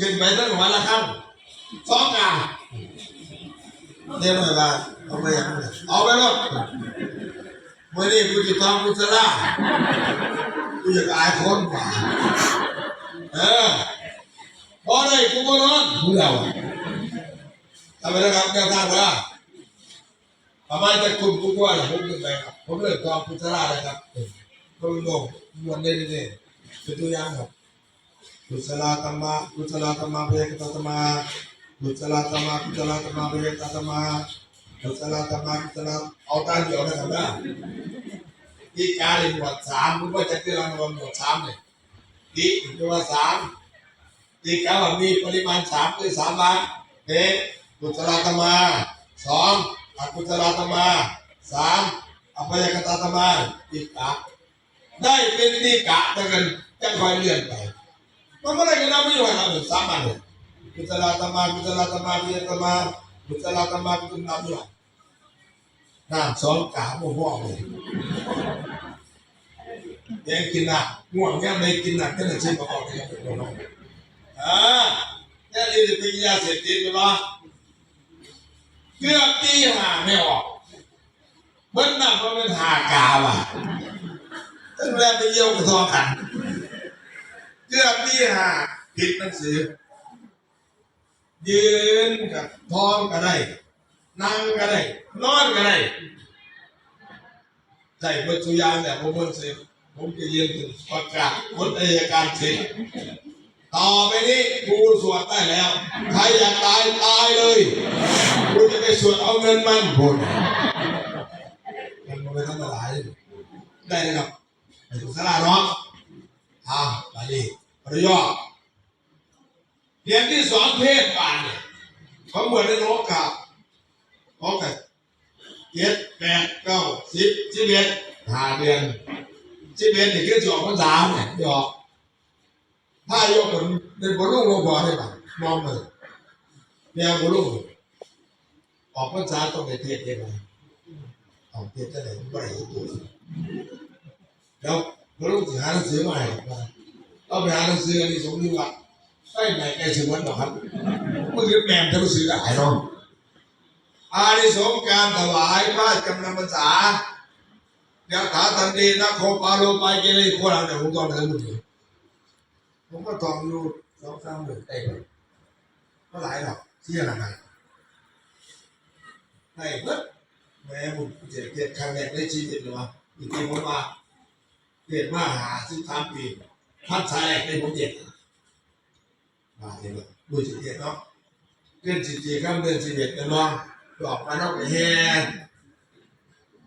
ขึ้นไปตั้งหัวละครับสองกาเรียกว่าเอาไปยังเอาไปหมดเมื่อนี้กูจะทำกุศลากูอยากอายคนกว่าเออพอได้กูก็นอนกูเดาทำไปแล้วครับแนวทางว่าประมาณจะคุมกูกว่าอย่างผมขึ้นไปครับผมเลิกทำกุศลาเลยครับก็มีโงมวนได้เลยเป็นตัวอย่างครับ กุศลธรรมะกุศลธรรมะเวกตธรรมะกุศลธรรมะกุศลธรรมะเวกตธรรมะกุศลธรรมะกุศลเอาตาเดียวนะครับนะที่การเรียนหมวดสามรู้ว่าจะเกิดรางวัลหมวดสามเนี่ยที่ตัวสามที่การว่ามีปริมาณสามคือสามบาทเป็นกุศลธรรมะสองอกุศลธรรมะสามอภัยกตธรรมะติกะได้เป็นติกะแต่กันจะคอยเลื่อนไป มันไม่ได้กันนะไม่อยู่กันนะสามอันเลยกุศลธรรมะกุศลธรรมะวิยธรรมะกุศลธรรมะกุศลธรรมะน้ำสองกาบวกเลยยังกินอะง่วงยังไม่กินอะก็เลยใช้ประกอบเลยอ่าเนี่ยเรียนปริญญาเสร็จติดไปปะเกือบตีหาไม่ออกเบิ้ลหนักมันเป็นหากาว่ะตั้งแต่ไปเยี่ยวกระทอกัน เรื่องที่หาผิดหนังสือ ยืนกับท้องก็ได้ นั่งก็ได้ นอนก็ได้ใส่ปัจจุบันแต่ผมมันเสร็จผมจะยืนถึงประกาศผลอายการเสร็จต่อไปนี้กูสวดได้แล้ว ใครอยากตายตายเลยกูจะไปสวดเอาเงินมันพูดมันไม่ต้องมาหลายได้เลยครับไปถูกสลาเนาะอ่าไปดิป ระโยคเรียนที่สอนเทศบาลเนี่ยเขาเหมือนในโลกกับโอเคเจ็ดแปดเก้าสิบสิบเอ็ดห้าเดือนสิบเอ็ดนี่คือจออกพรรษาเนี่ยจอกถ้ายกมันเป็นบอลลูนลงบอลให้ป่ะมองเลยแนวบอลลูนออกพรรษาต้องไปเทศยังไงออกเทศจะไหนไม่ได้ตัวแล้วพระลูกหาหนังสือมาให้ เราไปหาหนังสืออันนี้สมมติว่าใช่ไหนใกล้ถึงวันหรอครับมื่อกี้แมมจะหนังสือหายน้องอานิสงส์การถวายพระกำลังภาษายะถาทันดีนะโคปาโลไปเกเรโคราเนี่ยผมตองเดินมดเลยผมก็ท่องอยู่สองสามหมื่นได้เลยก็หลายหรอกเที่ยงอะไรได้เบิดแม่ผมเจ็บเจ็บครั้งแรกในชีวิตเลยวะอีกทีผมมาเกิดมาหาสิบสามปี พัดชายในผมเจ็ดมาเห็นไหมดูสิเจ็ดเนาะเดือนสิบสี่ข้ามเดือนสิบเอ็ดกันน้องออกมานอกไปแห่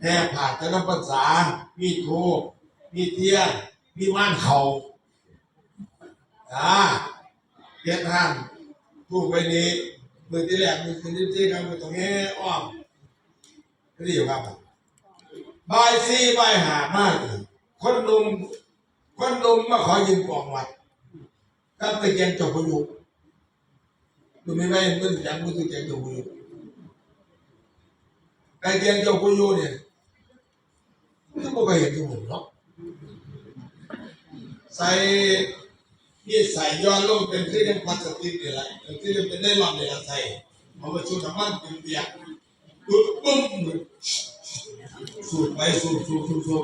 แห่ผ่านจะน้ำภาษามีทูบมีเทียนมีว่านเขาอ่าเฮ็ดห้านทูบไว้นี้มือที่แรกมือที่ที่ทำมือตรงนี้อ้อมก็ดีอยู่ครับบายซีบายหามากเลยคนหนุ่ม คนหนุ่มมาขอยืมกองไวัดกับตะเกียงจบประยุกต์ดูไม่ไหมมันยังมือตะเกียงจบประยุกต์ตะเกียงจบประยุกต์เนี่ยไม่เคยเห็นที่ผมเนาะใส่นี่ใส่ย้อนลงเป็นที่เรียกพลาสติกนี่แหละเป็นที่เรียกเป็นได้ลอนนี่แหละใส่เอาไปชุบน้ำมันเป็นเปียกปุ๊บปุ๊บสูดไปสูดสูดสูดสูด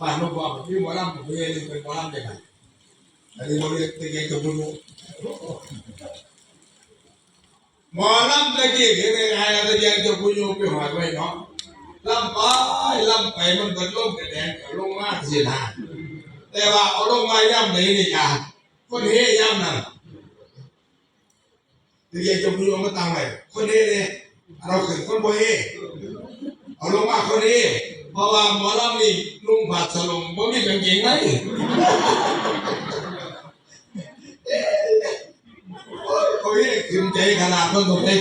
บไปเสียหยานนมาสูบตะแกรงเกี่ยวกับลุงมือบริเย็บใส่ตะแกรงเกี่ยวกับลุงขาดแต่เลยว่าเสียมันยาแต่อะไรตะแกรงเกี่ยวกับลุงนี่ฝ่าเพราะแต่ว่าผมว่าคนเดินเดินเนาะได้บ้านนกบอกพี่หมอลำผมเรียนเป็นหมอลำเด็กอะอันนี้เราเรียนตะเกียงกับบุญหมอลำตะเกียงเห็นไงตะเกียงกับบุญไปหอยไว้เนาะลำไปลำไปมันก็ลงกระแดงก็ลงมาเสียหาแต่ว่าเอาลงมาย่ำไหนนี่จ้าคนเฮย่ำนั่นตะเกียงกับบุญมาตั้งไว้คนเฮเนี่ยเราขึ้นคนบ่เฮเอาลงมาคนเฮ เพราะว่าหมอลำนี่นุ่งผัดสลงบ่มีกางเกงไหมเขาเรียขึ้นใจขนาดนั้นตรงนี้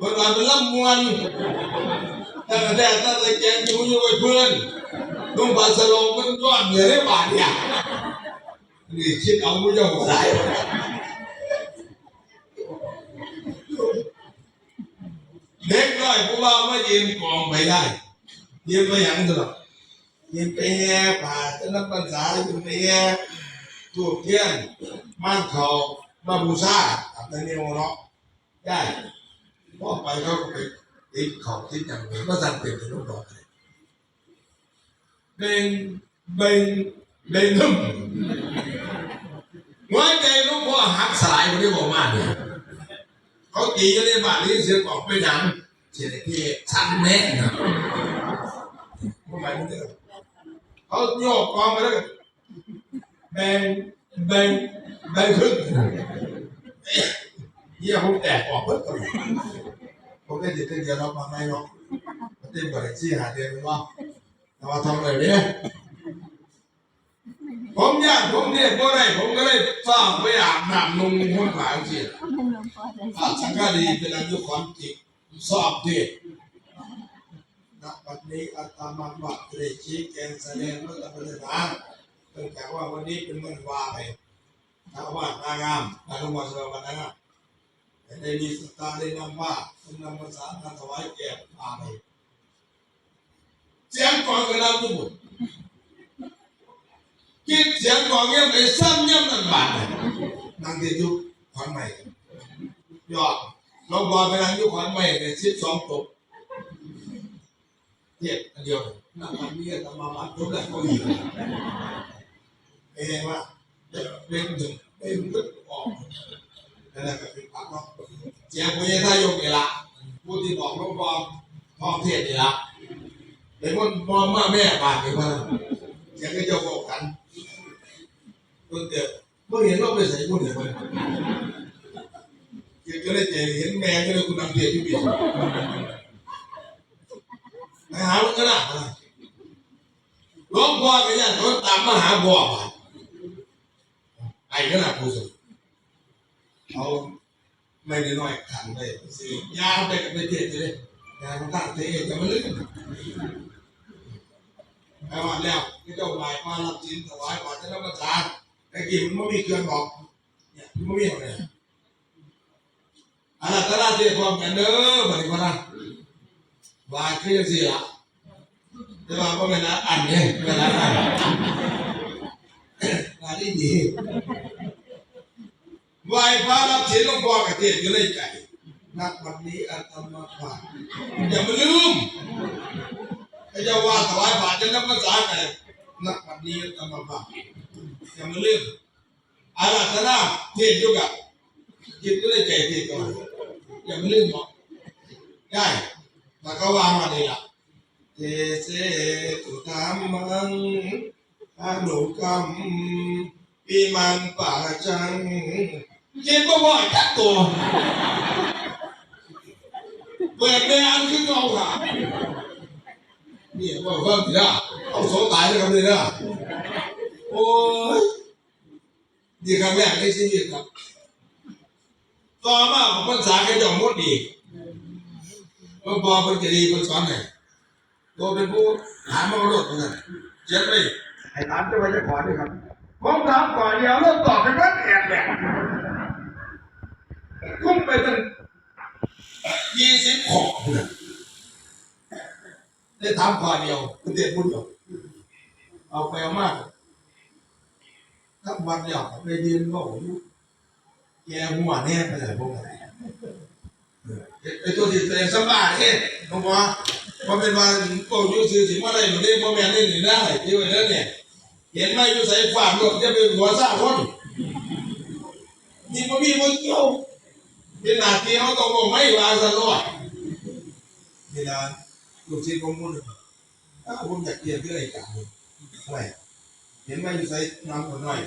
วันวันเป็นลำมวนแต่กระแดดตั้งแต่แกงอยู่อยู่กับเพื่อนลุงปลาสลงมันก้อนเหนื่อได้บาทเนี่ยนี่คิดเอาไม่ยอมใส่เด็กน้อยพวกเราไม่ยืนกองไปได้ ยืนไปอย่างเดียวยืนไปแห่ป่าจะนับภาษาอยืนไปแห่ถูกเทียนม่านเขามาบูชากับนายเนวเนาะได้พอไปเขาก็ไปติดเขาติดอย่างนี้ก็สั่งเป็นลูกดอกเลยเบ่งเบ่งเบ่งหึ่มหัวใจลูกพ่อหักสลายคนที่บอกมาเนี่ยเขาตีกันในบ้านนี้เสียงออกไปดังเสียงที่ชั้นแน่นะ ทำไมมันเด้อเขาโยกกองมาแล้วก็แบ่งแบ่งแบ่งครึ่งเยี่ยผมแตกออกเพิ่มกันผมได้ติดเดียวเรามาไม่เนาะมันเต็มกว่าที่หาเดือนว่าแต่ว่าทำอะไรเนี่ยผมยากผมเนี่ยบ่ได้ผมก็เลยฟ้าไปอาบน้ำนุ่งหุ่นหลายสิอาสังฆาดีเป็นอายุความจริงสอบเด็กณ ปัจนี้อาตมาบัตรเรชี้แกงแสดงว่าตะป็นางเนื่องจากว่าวันนี้เป็นวันวาไปถ้าว่านางามนางมาสวรรค์นางามได้มีสตาได้นำว่าคุณนำภาษามาถวายแก่พาไปเสียงกองกระดังทุกคนคิดเสียงกองเงี้ยไปซ้ำเงี้ยนั่นบาดเลยนางเดียยุขวัญใหม่ยอดน้องบอยไปนางยุขวัญใหม่ในสิบสองตก เทียอันเดียวนั่งมันมีธรรมะทุกอย่างก็อีกเองว่าเป็นหนึ่งเป็นตึกออกนั่นแหละก็เป็นพักเนาะเสียงพญาทายกนี่ละผู้ที่บอกน้องบอมท้องเทศนี่ละเดี๋ยวมันบอมมาแม่บาดนี่มาเสียงก็จะบอกกันเพิ่งเกิดเมื่อเห็นเราไปใส่คนเดียวมันก็เลยเห็นแม่ก็เลยคุณนำเทียนที่เปี ไปหาลูกกระดาษหลวงพ่อก็ยังเขาตามมาหาบ่อมาไอ้ขนาดผู้สูงเขาไม่ได้น้อยขันเลยสิยาวไปกับไปเทศเลยยาวตั้งเทศจะมาลึกไปมาแล้วที่เจ้าลายมารับจินถวายก่อนจะรับประทานไอ้กี่มันไม่มีเครื่องบอกเนี่ยมันไม่มีอะไรอันนั้นก็น่าเทียบความกันเด้อบัดนี้ว่านะ วายเครียดสิละแต่ว่าก็ไม่นะอันเนี่ยไม่นะอันงานนี้ดีไหวพระรับศีลหลวงพ่อกับเทศก็เลยไก่นักวันนี้อาตมาฝากอย่ามาลืมไอ้เจ้าว่าถวายบาตรจะนับภาษาไก่นักวันนี้อาตมาฝากอย่ามาลืมอาราธนาเทศอยู่กับจิตก็เลยใจเทศก่อนอย่ามาลืมบอกได้ แต่ก็วามาเลยล่ะเทเสตุธรรมังอนุกรรมปีมันป่าจังเจ็บบ่บ่อยจักตัวเปิดในอันขึ้นเอาค่ะนี่ยว่าเพิ่มทีละเอาโสตายเลยครับเลยนะโอ้ยดีครั้งแรกในชีวิตครับ ต่อมาผมภาษาแค่จอมมดอี กหลวงพ่อเป็นจะดีเป็นสอนไงตัวเป็นผู้ถามมาโลดเหมือนกันเจ็ดเลยให้ถามเจะไปจะขอด้วยครับผมถามก่อนเดียวเริ่มตอบเป็นว่าแอบแบบคุ้มไปตั้งยี่สิบขอเลยได้ถามก่อนเดียวคุณเด็กบุญเดียวเอาไปเอามากทั้งวันเดียวไปยืนก็โอ้ยแกหัวแน่ไปเลยพวกอะ ไรไอ้ตัวที่ตัวเองสบายเอ๊ะหลวงพ่อพอเป็นว่าโอ้ยูซื้อสิมาได้หนูได้พ่อแม่ได้หนีได้ที่ไว้แล้วเนี่ย เห็นไหมยูใส่ฝาดหลบจะเป็นหัวซาคนนี่มันมีมันเกี่ยวเป็นหน้าที่เขาต้องบอกไม่วางสลอดนี่นะลูกศิษย์ผมพูดถ้าผมอยากเรียนที่ไหนกันไม่เห็นไหมยูใส่น้ำคนน้อย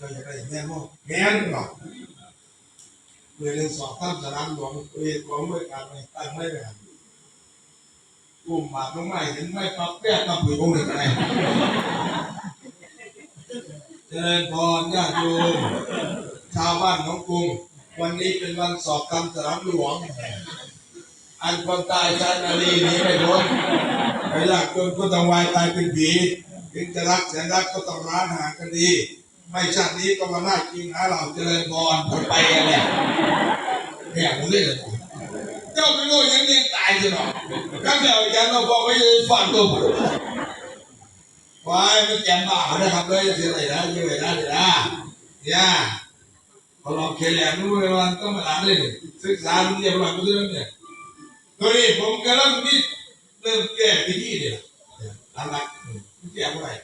ก็อยากได้แม่พ่อแม่นหรอ เรียนสอบตั้งสนามหลวงเรียนของบริการไปตั้งไม่ได้กลุ่มหมากน้องไม้เห็นไม่ปับแก้ปับปุ๋ยพงหนึ่งอะไรเจริญพรญาติโยมชาวบ้านน้องกรุง วันนี้เป็นวันสอบคำสนามหลวง อันคนตายชาตินาลีหนี้ไม่พ้นไม่ยากจนก็ต้องวายตายเป็นผีถึงจะรักแสนรักก็ต้องร้านหากันดี ไม่ชาตินี้ก็มาหน้ากินหาเหล่าเจริญพรคนไปกันแหละเนี่ยผมเล่นเลยเจ้าไม่รู้ยังเลี้ยงตายสิหรอกก็เดียวยันเราบอกว่าจะฟันตัวผมไว้ไม่แกมบ้านะครับเลยจะอะไรนะเสียังไงนะเดี๋ยนะเนี่ยพอลองเคลียร์รู้ไหมว่าต้องมาหล้างเลยศึกษาเรียบร้อยหมดเลยเนี่ยตัวนี้ผมกำลังนี่เริ่มแก้วิธีเนี่ยหลักๆแก้เมื่อไหร่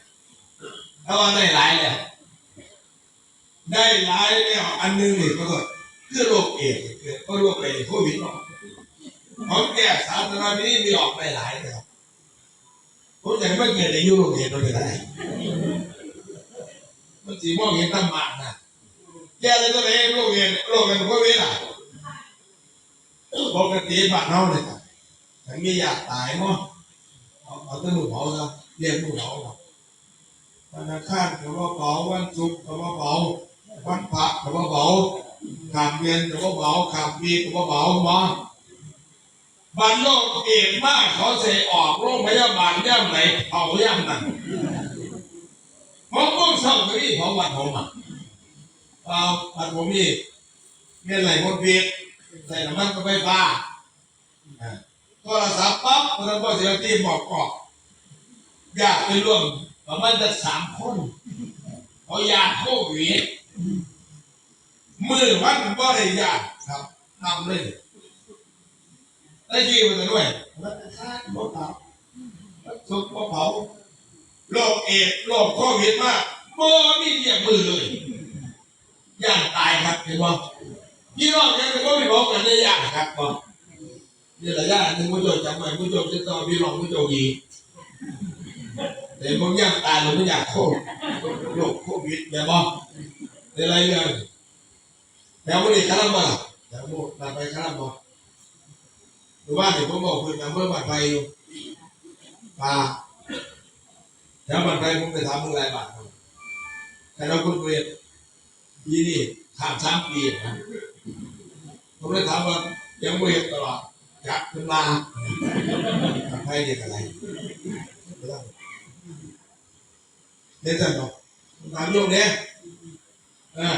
ถ้าว่าได้หลายแล้ว ได้หลายแล้วอันนึงนี่ก็คือโรคเอดส์เกิดก็โรคอะไรโควิดเนาะผมแก้สาธารณนี้มีออกได้หลายแล้วผมอยากให้มันเกิดในยุโรปเอดส์เราได้มันสีม่วงเห็นตั้งมากนะแก้เลยตัวไหนโรคเอดส์โรคอะไรโควิดอะปกติบ้านเฮาเนี่ยครับถ้ามีอยากตายเนาะเอาเอาแต้มือเผาซะเรียกมือเผาครับวันอังคารก็ว่าเผาวันศุกร์ก็ว่าเผา วันพระก็ว่าเผาขามเย็นก็ว่าเผาขามปีก็ว่าเผามาบันโลกเปลี่ยนมากเขาเสออกโรงพยาบาลย่ำไหนเผาย่ำนั้นผมก็เศร้าไปที่ของวัดผมอะเอาวัดผมนี่เมียไหลหมดเพียใส่น้ำมันก็ไฟฟ้าอ่าโทรศัพท์ปั๊บพนักงานเสียทีบอกกอกอยากไปร่วมประมาณจะสามคนเขาอยากโควิด มือวันบ่ได้ยากครับนำเลยได้ยี่มันด้วยรัฐชาติบ่เผาสุกบ่เผาโรคเอดส์โรคโควิดมากบ่มีเหยียบมือเลยย่างตายครับเห็นบ่พี่น้องยังก็ไม่บอกกันได้ยากครับบอกนี่แหละยากหนึ่งผู้ชมจำไว้ผู้ชมจะต้องพี่น้องผู้ชมดีแต่บางอย่างตายเราไม่อยากโควิดโรคโควิดแบบบอก ในไรเรื่องแล้ววันนี้ข้ามบ่ล่ะแล้วโมมาไปข้ามบ่หรือว่าเดี๋ยวผมบอกคุณนะเมื่อบัตรไปอยู่ป่าแล้วบัตรไปผมไปทำมึงรายบาทแต่เราคุณเรียนยี่นี่ข้ามสามปีนะผมเลยถามว่ายังไม่เห็นตลอดจับขึ้นมาทำให้เด็กอะไรไม่ต้องเด็กสั่นบอกถามโยมเนี่ย อ่า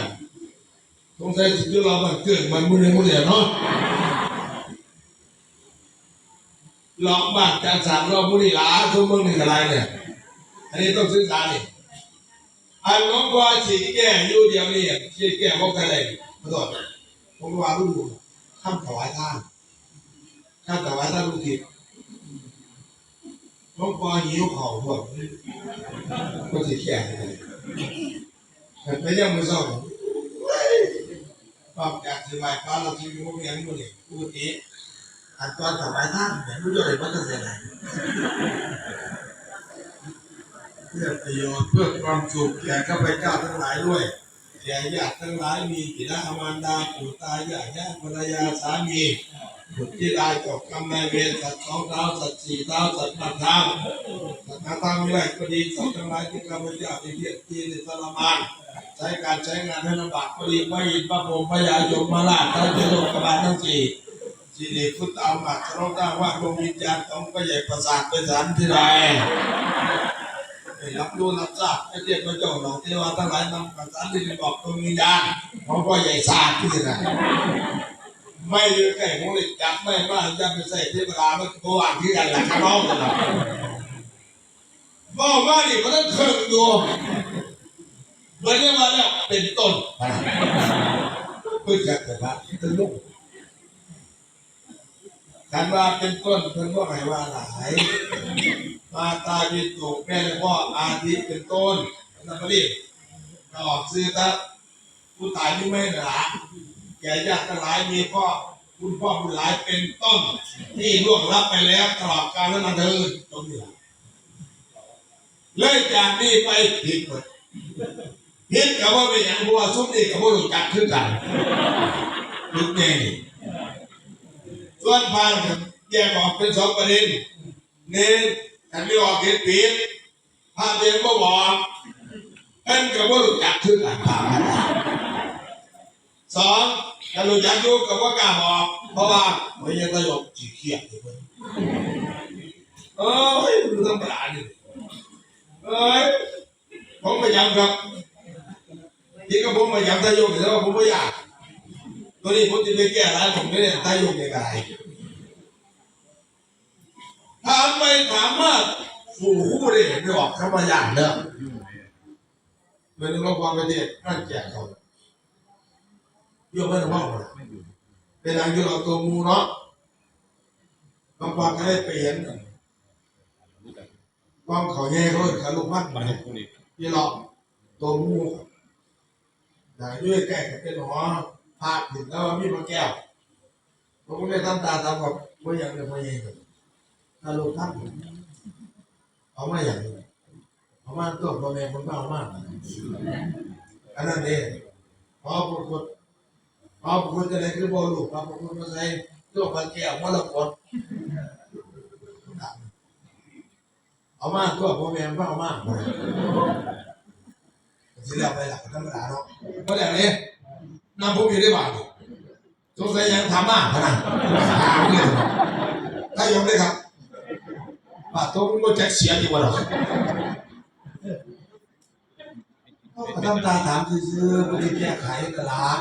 สงสัยคือเราแบบเกิดมันมือหนึ่งมือเดียวเนาะหลอกบ้านการสามรอบมือนี่หลาชั่วโมงหนึ่งอะไรเนี่ย อันนี้ต้องศึกษาเนี่ยอันน้องกว่าสีแก่อยู่เดียวนี่สีแก่พวกอะไรมาตอดผมว่าลูกข้ามถวายท่านข้ามถวายท่านลูกทิพย์ลูกปอหิวของพวกก็สิแก่เลย แต่ไม่ยังมือสองความอยากสบายฟ้าเราที่มีพวกเรียนมือเนี่พูดนี้อันตอนถวายท่านเนี่ยรู้จักเลยว่าจะเสียไหนเพื่อประโยชน์เพื่อความสุขแก่ข้าพเจ้าทั้งหลายด้วย แก่ญาติทั้งหลายมีบิดามารดาปู่ตายายญาติภรรยาสามีบุตรที่ได้จบกรรมนายเวรสัตว์สองเท้าสัตว์สี่เท้าสัตว์ห้าเท้าสัตว์ห้าเท้าไม่ได้ก็ดีสัตว์ทั้งหลายที่ข้าพเจ้าที่เพียรที่ทรมานใช้การใช้งานให้ลำบากก็ดีพระอินทร์พระพรหมพระยายมมาลาทั้งเจ้าโลกบาลทั้งสี่สิริพุทธอามาตย์เราได้ว่าดวงวิญญาณของพระใหญ่ประสาทเป็นสันที่ใด ได้รับรู้รับทราบไอ้เรียกพระเจ้าหลอกเทวาทั้งหลายนำประสานที่บอกตรงวิญญาของพ่อใหญ่ศาสตร์ที่นะไม่ได้แค่หัวเลยจับไม่ว่าจะไปใส่เทวดาไม่ตัวานที่กันหละข้างนอกกันหรอกบอกว่านี่มันต้องเคยดูเมื่อเรียกว่าเนี่ยเป็นต้นเพื่อจะเกิดว่าตึงลูก การว่าเป็นต้นเพิ่นว่าไงว่าหลายมาตาบิตกแม่และพ่ออาทิตย์เป็นต้นนักเรียนก็ออกซื้อตาผู้ตายที่ไม่หนาแก่ญาติทั้งหลายมีพ่อคุณพ่อคุณหลายเป็นต้น ที่ล่วงลับไปแล้วตลอดกาลและนานเทินตรงนี้เลยจากนี้ไปผิดหมดผิดกับว่าเป็นอย่างบัวซุ้มนี่กับว่ารู้จักขึ้นกันยุคนี้ ส่วนพานแยกออกเป็นสองประเด็นเน้นอันไม่ออกเห็นผิดพาเรียนก็บอกเอ็นกับว่ารู้จักขึ้นหลังพาสองการู้จักยู่กับว่ากล้าบอกเพราะว่าไม่ยังตลกจีเครียดอยู่เพิ่นเอ้ยมันธรรมดาดิเอ้ยผมพยายามครับที่ก็ผมพยายามตายกแต่ว่าผมไม่อยาก ตัวนี้ผมจะไปแก้ร้านผมไม่ได้ตายกยังไงถามไปถามมาฝูคู่เลยไม่ออกคำว่าอย่างเด้อเหมือนเราความประเทศนั่นแจกเขาเยอะไม่ต้องว่าเลยเป็นอันที่เราตัวมูเนาะบางความก็ได้ไปเห็นความเขาแย่เขาเห็นเขาลูกมันไปที่เราตัวมูแต่ด้วยแก้กันเป็นหอ พาดถึงแล้วมีมาแก้วผมก็ได้ทำตาทำกับว่าอย่างเดียวไม่เองถ้าลูกท่านเอามาอย่างนี้เอามาตัวพ่อแม่คนก็เอามาอันนั้นเองพอปรากฏพอปรากฏจะไหนคือบอลูกพอปรากฏมาใส่ตัวพันแก้วมาละกดเอามาตัวพ่อแม่ก็เอามาสิเรียกไปหลักธรรมดาเนาะเพราะอย่าง นี้นำผมอยู่ได้บาทสงสัยยังทำมากขนาดนี้ถ้ายอมได้ครับบาทตัวมึงก็จ็คเสียดีกว่าหรอทำตาถามซื้อๆไม่ได้แก้ไขตลาด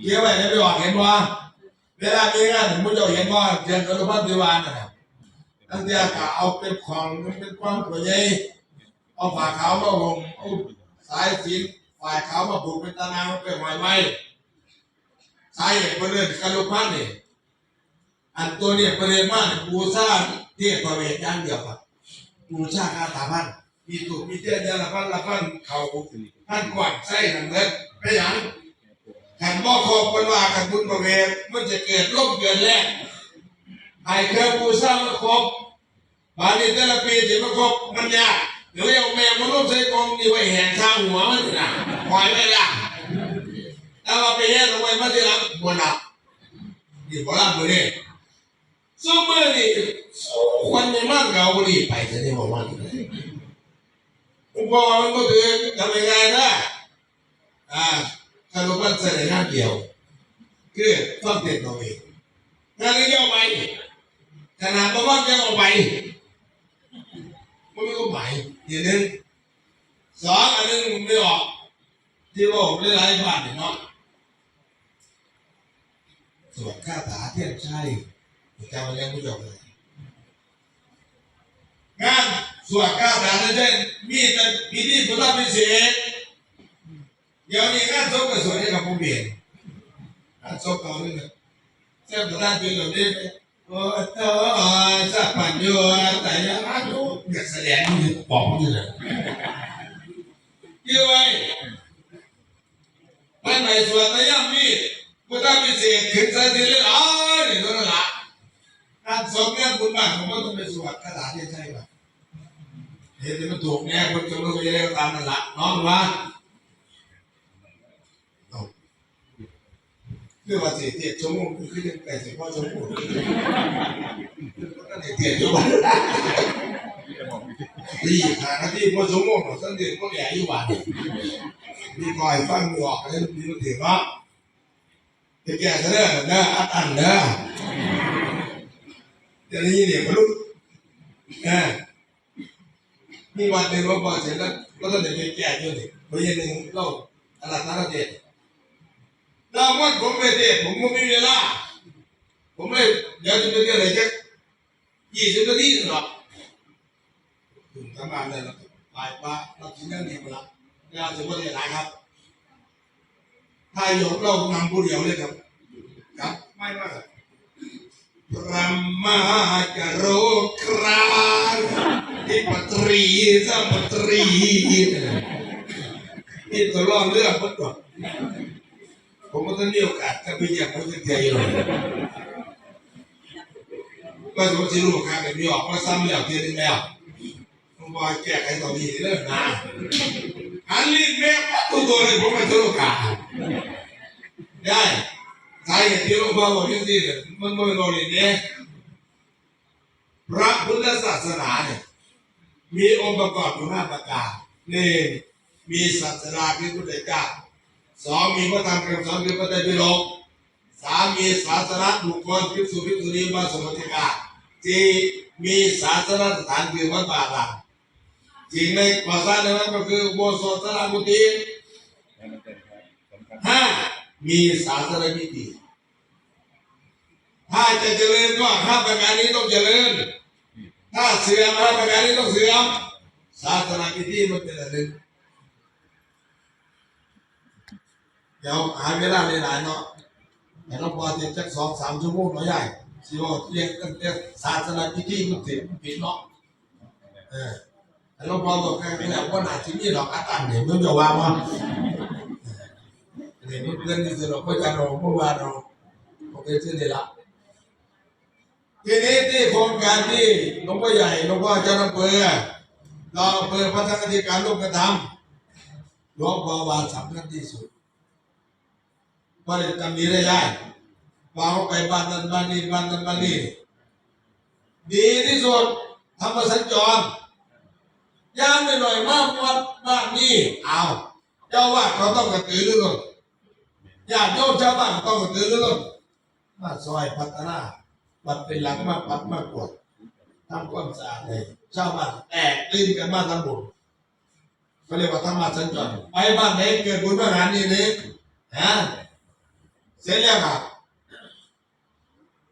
เกี่ยวไว้ได้ไปออกเห็นว่าเวลามีงานผมจะเห็นว่าเดือนกรกฎาคมวานนะตั้งแต่ก็เอาเป็นของเป็นความตัวใหญ่เอาผ้าขาวมาห่มเอาสายสิน ฝ่ายเขามาผูกเป็นตารางเป็นหอยไม้สาเหตุประเด็นการลุกพันนี่อันตัวเนี่ยประเด็นมากบูชาเทพประเวทอย่างเดียวครับบูชาคาถาพันมีตุกมีเตี้ยเดียละพันละพันเขาพันกวาดใส่หนังเล็กไปหยังขันบ่อครบเป็นว่าขันบุญประเวทมันจะเกิดร่มเกิดแรกไอ้เคยบูชามาครบบาลีแต่ละปีที่มาครบมันยากเดี๋ยวเอาแมวมาร่วมใส่กองนี่ไว้แห่งข้างหัวมันนะ ปล่อยไม่ได้แต่ว่าไปแย่ลงไปมาที่หลังบนหนักนี่โบราณเลยซูเมอนี่คนในมากเกาหลีไปจะได้บอกว่าผมบอกว่ามันก็คือทำยังไงนะอ่าคารุพันธ์เสนองานเดียว คือฟังเต็มตัวเองงานนี้เอาไปขนาดประวัติยังเอาไปมันไม่ก็หมายอย่างนึงสองอันนึงไม่ออก ที่ว่าผมได้ไล่บ้านเนาะส่วนค่าถาเทียนชัยจำเรื่องผู้ชมเลยงานสวดก้าวสารเช่นมีแต่พิธีพุทธพิเศษเดี๋ยวนี้งานศพก็สวดให้กับผู้เปลี่ยนงานศพเขาเนี่ยเจ้าประธานจุดแบบนี้โอ้เจ้าสัพพัญโยแต่ยังอายุเด็กแสดงมันปอกนี่นะยี่ไว้ ไปไหนสวดแต่ยังมีพุทธพิเศษขึ้นใส่ทีเลยอ๋อนี่ตัวนั้นละการสอบเนี่ยคุณบ้านผมก็ต้องไปสวดคาถาที่ใช่ป่ะเห็นมันถูกแน่คนจะรู้ยังไงก็ตามนั่นละน้องว่าคือว่าสี่เจ็ดชั่วโมงคือยังแปดสิบกว่าชั่วโมงก็ได้เจ็ดชั่วโมงดีหาหน้าที่พอชั่วโมงหรอสันเดือนก็ใหญ่อยู่วัน มีคอยฟังมือออกแล้วมีมันถือว่าจะแก่ซะเด้อเด้ออัดอันเด้อเดี๋ยวนี้เนี่ยมนุษย์นะมีวันหนึ่งว่าพอเสร็จแล้วก็ต้องเดี๋ยวไปแก้อยู่นี่เพราะยังหนึ่งเราตลาดนัดเด็ดดาวมันผมไปเทศผมก็ไม่มีเวลาผมเลยเดี๋ยวจะไปเที่ยวไหนแค่ยี่สิบนาทีหรอกถึงทำงานเลยแล้วไปว่าเราถึงนั่นเองละ งานจะว่าได้หลายครับถ้าโยมเรานำผู้เดียวเลยครับ ครับ ไม่มากพระมากโรครานที่ปตรีสัมปตรีนี่ตัวรอดเรื่องมันก่อนผมก็ต้องมีโอกาสจะไปเยี่ยมเขาจะเที่ยวเลยก็สมมติลูกค้าแบบนี้ออกมาซ้ำแล้วเทียนแล้วผมบอกแก้ไขตอนนี้เริ่มนะอันนี้แม่ตัวตัวเลยผมไม่ตัวลูกค้าได้สาเหตุที่หลวงพ่างนี้เนี่ยมันไม่รู้เลยเนี่ยพระพุทธศาสนาเนี่ยมีองค์ประกอบอยู่ห้าประการหนึ่งมีศาสนาคือพุทธเจ้าสองมีพระธรรมคำสอนคือพระไตรปิฎกสามมีศาสนาบุคคลภิกษุภิกษุณีมาสมติกาสี่มีศาสนาสถานคือวัดป่าลาม สิ่งในก่อสร้างนั้นก็คืออุโบสถสระกุฏิห้ามีศาสนพิธีถ้าจะเจริญก็ห้าประการนี้ต้องเจริญ ถ้าเสื่อมห้าประการนี้ต้องเสื่อมศาสนาพิธีมันเป็นอะไรเดี๋ยวหาเวลาในหลายๆเนาะแต่เราพอเทียบจักสองสามชั่วโมงเนาะใหญ่สิว่าเรียกตั้งแต่ศาสนาพิธีมันถึงปิดเนาะเออ แต่เราพอบอกกันไปแล้วว่าหนาที่นี่ดอกอัตตันเนี่ยมันจะว่ามาเนี่ยนี่เพื่อนที่สุดเราก็จะรอเมื่อวานเราผมไปซื้อได้ละทีนี้ที่โครงการที่หลวงพ่อใหญ่หลวงพ่อเจ้าอำเภอเราอำเภอพัฒนาธิการร่วมกันทำหลวงพ่อว่าสำคัญที่สุดว่าจะจำนี้ได้ได้วางไปบ้านนั้นบ้านนี้บ้านนั้นบ้านนี้ดีที่สุดธรรมสัญจร ย่างไปหน่อยมากวัดบ้านนี้เอาเจ้าว่าเขาต้องกระตือรือร้นญาติโยมชาวบ้านต้องกระตือรือร้นมาซอยพัฒนาปัดเป็นหลังมาปัดมากกว่าทำความสะอาดเลยชาวบ้านแตกตื่นกันมาทำบุญเขาเรียกว่าธรรมะสัญจรไปบ้านไหนเกิดบุญบ้านนั้นนี่นี่ฮะเสร็จแล้วครับ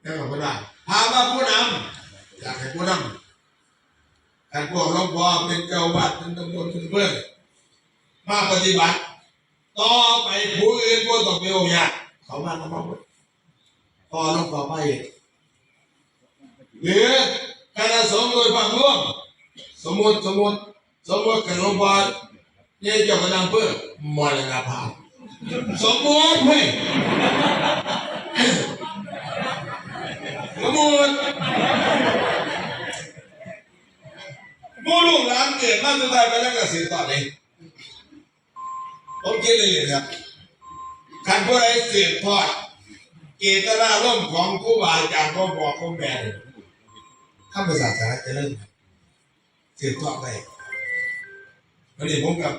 แล้วก็ผู้นำพามาผู้นำอยากให้ผู้นำ การพวกหลวงพ่อเป็นเจ้าวัดเป็นตำรวจเป็นเพื่อนมาปฏิบัติ ต่อไปผู้อื่นผู้ต้องไปโอ้ยากเขามาทำมาหมดพอหลวงพ่อไปหรือคณะสงฆ์โดยความร่วมสมมติสมมติสมมติกันหลวงพ่อเนี่ยเจ้าคณะอำเพื่อมรณภาพสมมติเฮ้ยสมมติ มูลูกหลานเกิดมาสุดท้ายไปแล้วก็เสียต่อเลยผมคิดเลยเลยครับการผู้ใดสืบทอดเจตนาร่มของครูบาอาจารย์ก็บอกก็แม่เลยข้ามภาษาสาจะเริ่มสืบทอดไปวันนี้ผมกับ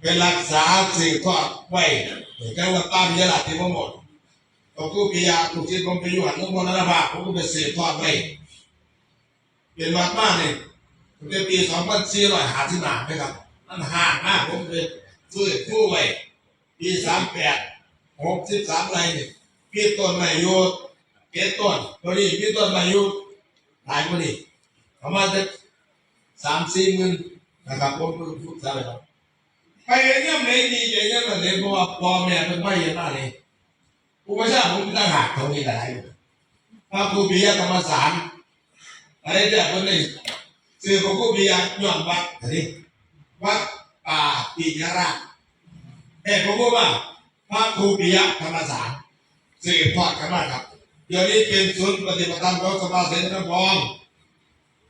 เป็นรักษาสืบทอดไว้เหมือนกันว่าตามยาลาที่ผมหมดตอกู้ปียาถูกที่ผมไปอยู่หันลูกมรณภาพผมก็ไปสืบทอดไว้เป็นมากมากเลย ผมเป็นปีสองพันสี่ร้อยหาที่หนาไหมครับนั่นห่างมากผมเป็นฟื้นฟูไว้ปีสามแปดหกสิบสามไรนี่ปีต้นใหม่อยู่เกต้นตอนนี้ปีต้นใหม่อยู่หลายคนอีกประมาณจะสามสี่หมื่นนะครับผมพูดซะเลยครับไปเนี่ยไม่ดีใจเนี่ยมันเลยเพราะว่าพ่อแม่เป็นไม่ยันอะไรผู้ประชาผมตั้งหักเขานี่หลายพระครูปิยธรรมสารอะไรแต่คนนี้ ซื้อพระครูปิยย้อนวัดอันนี้วัดป่าปิยราชแต่ผมพูดว่าพระครูปิยธรรมสารสืบทอดกันมาครับเดี๋ยวนี้เป็นศูนย์ปฏิบัติธรรมของสภาเสนาพอง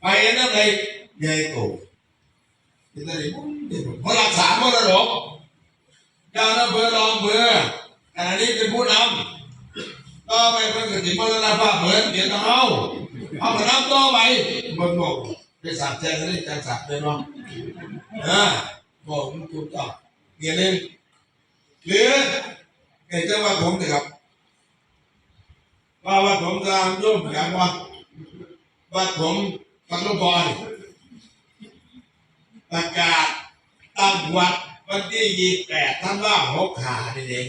ไปนั่นเลยใหญ่โตเป็นอะไรเพราะรักษามรดกเจ้าหน้าเพื่อรองเพื่อขณะนี้เป็นผู้นำต่อไปเพื่อนกติมรณภาพเหมือนเดี๋ยวต้องเอาเอามานับต่อไปบนบอก ไปสับแทนนี่การสับเลยเนาะอ่าบอกมันถูกต้องเดี๋ยวนี้หรือในจังหวัดผมนะครับว่าวัดผมจะโย่มอย่างว่าวัดผมปักลูกบอลประกาศตั้งวัดวันที่ยี่แปดท่านว่าหกขานี่เอง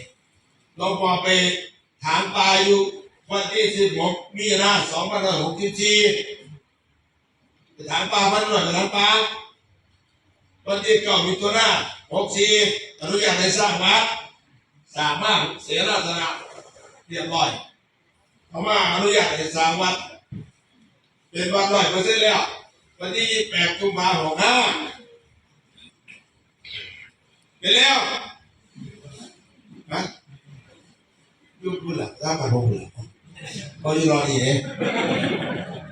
หลงพ่อไปถามตายอยู่วันที่สิบหกมีนาสองพันห้าร้อยหกสิบสี่ ถามปลาพันหน่อยไปถามปลาวันที่เก้ามิถุนาหกสี่อนุญาตให้สร้างวัดสร้างมากเสียราชนะเรียบร้อยเขามาอนุญาตให้สร้างวัด เป็นวัดร้อยเปอร์เซ็นต์แล้ววันที่ยี่แปดกุมภาหกห้าเป็นแล้วนะยุบบุญละร่างกายบุญละพออยู่รอดีเลย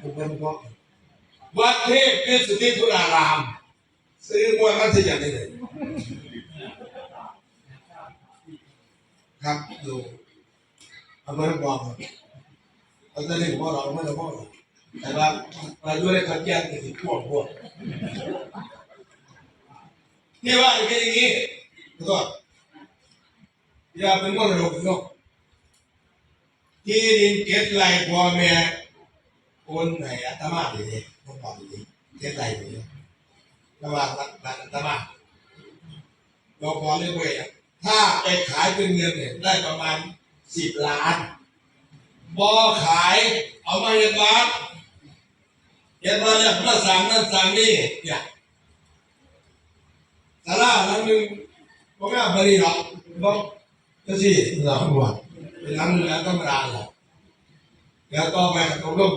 ผมเป็นพ่อ วัดเทพคือสุทธิธุราราม ซื้อมวยมัธยันได้เลยครับอยู่อำเภอบอกเราจะเรียกว่าเราไม่เราบอกแต่ว่าเราด้วยขัดแย้งกันที่พวกพวกนี่ว่าเป็นอย่างนี้ขอโทษอย่าเป็นมรดกเนาะที่ดินเก็บไรพ่อแม่โอนให้อาตมาดีๆต้ องบอกดีๆเก็บไรดีๆระหว่างรัฐอาตมาเราพอเรียกว่าถ้าไปขายเป็นเงินเนี่ยได้ประมาณสิบล้านบอขายเอามาเห็นบ้านเห็นบ้านเนี่ยมาสั่งนั่นสั่งนี่เนี่ยสาราหลังหนึ่งพ่อแม่เอาบริหารบอกก็สิเราหมดเป็นหลังหนึ่งแล้วก็มาดานหรอกแล้วก็ไปตกลง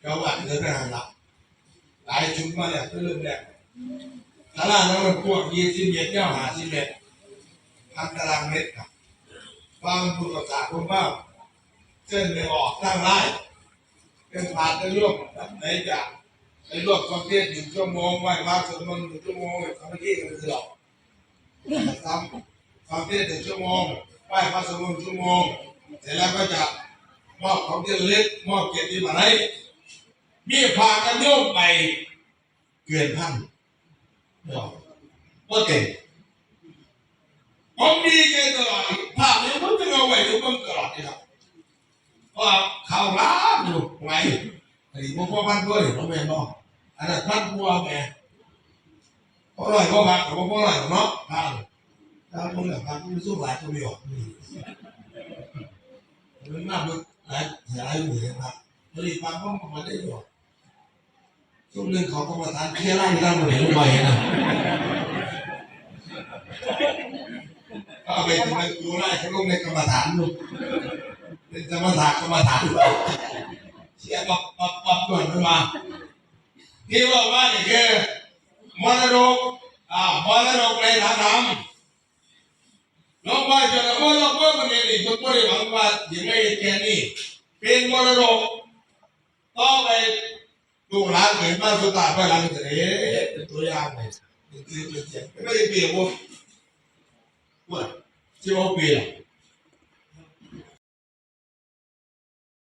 เจ้าวัดเดินไปหาหลัก หลายชุดมาเนี่ยก็เริ่มแรกสาราดนั้นมันพวกยี่สิบเมตรเนี่ยหาสิบเมตรพันตารางเมตรครับฟังผู้ประกาศผมว่าเส้นไม่ออกตั้งไร่เป็นผ่านจะร่วมไหนจะไปร่วบความเพียรหนึ่งชั่วโมงไหว้พระสวดมนต์หนึ่งชั่วโมงทำไม่ได้ก็ไม่คือหรอกทำความเพียรหนึ่งชั่วโมงไหว้พระสวดมนต์ชั่วโมงเสร็จแล้วก็จะมอบของที่ระลึกมอบเกียรติบัตรให้ มีพากันโยมไปเกินพันบอเก่งผมดีใจตลอดภาพนี้ผมจะเอาไว้ทุกคนตลอดนะครับว่าข่าวร้านอยู่ไงไอ้พวกพ่อพันธุ์ด้วยผมแม่บอกอันนั้นพันธุ์พัวแม่เพราะอะไรพราะว่าเพราะอะไรเนาะพันถ้าพวกแบบพันธุ์ไม่สู้หลายตัวไม่ออกมันมากมันหลายหลายหมื่นนะครับผลิตพันธุ์พวกมันได้หรอก ช่วงหนึ่งเขาก็มาทานเคี่ยวไล่กันหมดเลยลงไปนะก็เอาไปทำไมดูไล่เขาลงในกรรมฐานลูกเป็นกรรมฐานกรรมฐานเชียร์ปับปับปับก่อนขึ้นมาที่บอกว่านี่คือมรดกอ่ามรดกในทางธรรมลวงพ่อจะละเมื่อหลวงพ่อมันเนี่ยนี่ทุกคนหวังว่าอย่างไม่แค่นี้เป็นมรดกต่อไป ลูกหลานเหมือนบ้าสุดตาไปหลังเสด็จเป็นตัวอย่างเลยเป็นคือเป็นเสียงไม่ได้เปลี่ยนวะว่าที่ว่าเปลี่ยน